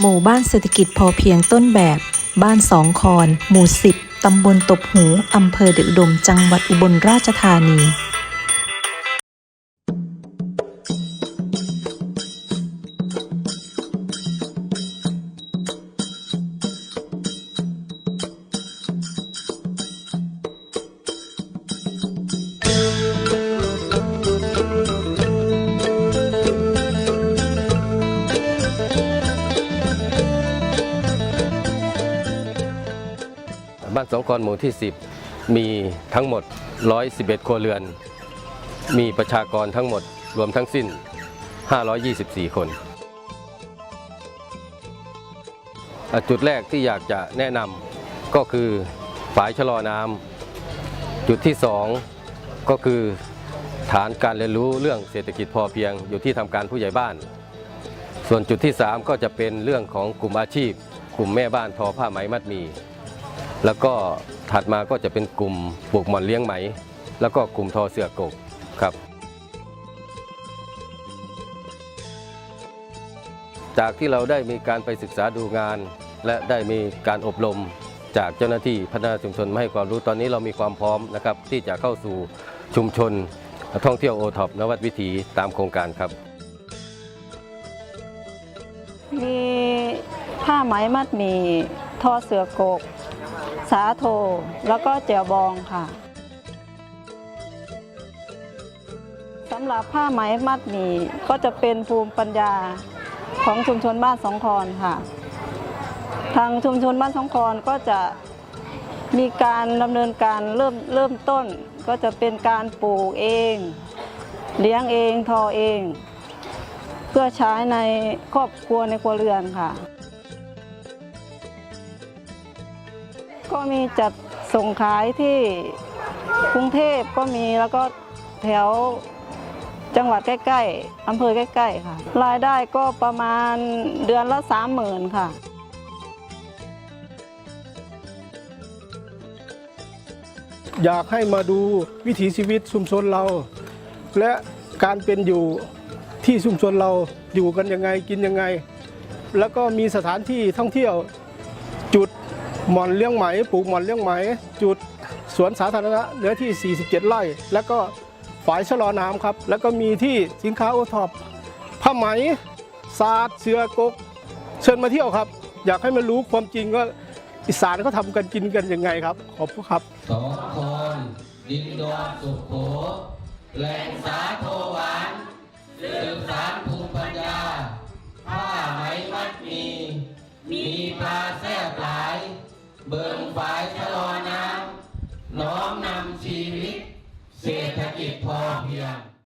หมู่บ้านเศรษฐกิจพอเพียงต้นแบบ บ้านสองคอน หมู่สิบตำบลตบหู อำเภอเดือดม จังหวัดอุบลราชธานี บ้านสองคอนหมู่ที่ 10 มีทั้งหมด 111 ครัวเรือน มีประชากรทั้งหมดรวมทั้งสิ้น 524 คน จุดแรกที่อยากจะแนะนำก็คือฝายชะลอน้ำจุดที่ 2 ก็คือฐานการเรียนรู้เรื่องเศรษฐกิจพอเพียงอยู่ที่ทำการผู้ใหญ่บ้าน ส่วนจุดที่ 3 ก็จะเป็นเรื่องของกลุ่มอาชีพ กลุ่มแม่บ้านทอผ้าไหมมัดมี แล้วก็ถัดมาก็จะเป็นกลุ่มปลูกหมอนเลี้ยงไหม แล้วก็กลุ่มทอเสือกกครับ จากที่เราได้มีการไปศึกษาดูงาน และได้มีการอบรมจากเจ้าหน้าที่พัฒนาชุมชนมาให้ความรู้ตอนนี้เรามีความพร้อมนะครับที่จะเข้าสู่ชุมชนท่องเที่ยวโอท็อปนวัดวิถีตามโครงการครับ มีผ้าไหมมัดหมี่ทอเสือกก สาโท แล้วก็เจียวบองค่ะสำหรับผ้าไหมมัดหมี่ก็จะเป็นภูมิปัญญาของชุมชนบ้านสองคอนค่ะ ทางชุมชนบ้านสองคอนก็จะมีการดำเนินการเริ่มเริ่มต้น ก็จะเป็นการปลูกเอง เลี้ยงเองทอเอง เพื่อใช้ในครอบครัวในครัวเรือนค่ะ ก็มีจัดส่งขายที่กรุงเทพก็มีแล้วก็แถวจังหวัดใกล้ๆอำเภอใกล้ ๆ ค่ะ รายได้ก็ประมาณเดือนละสามหมื่นค่ะ อยากให้มาดูวิถีชีวิตชุมชนเรา และการเป็นอยู่ที่ชุมชนเราอยู่กันยังไงกินยังไง แล้วก็มีสถานที่ท่องเที่ยว หมอนเลี้ยงไหมปลูกหมอนเลี้ยงไหม จุดสวนสาธารณะเนื้อที่ 47 ไร่ แล้วก็ฝายชะลอน้ำครับ แล้วก็มีที่สินค้าโอท็อปผ้าไหมศาสตร์เสือกก เชิญมาเที่ยวครับ อยากให้มันรู้ความจริงว่าอีสานเขาทำกันกินกันยังไงครับ ขอบคุณครับสองคนดินดอนสุขโขแหล่งสาโทหวานสืบสารภูมิปัญญาผ้าไหมมัดมี มีปลาแซ่ เบิ่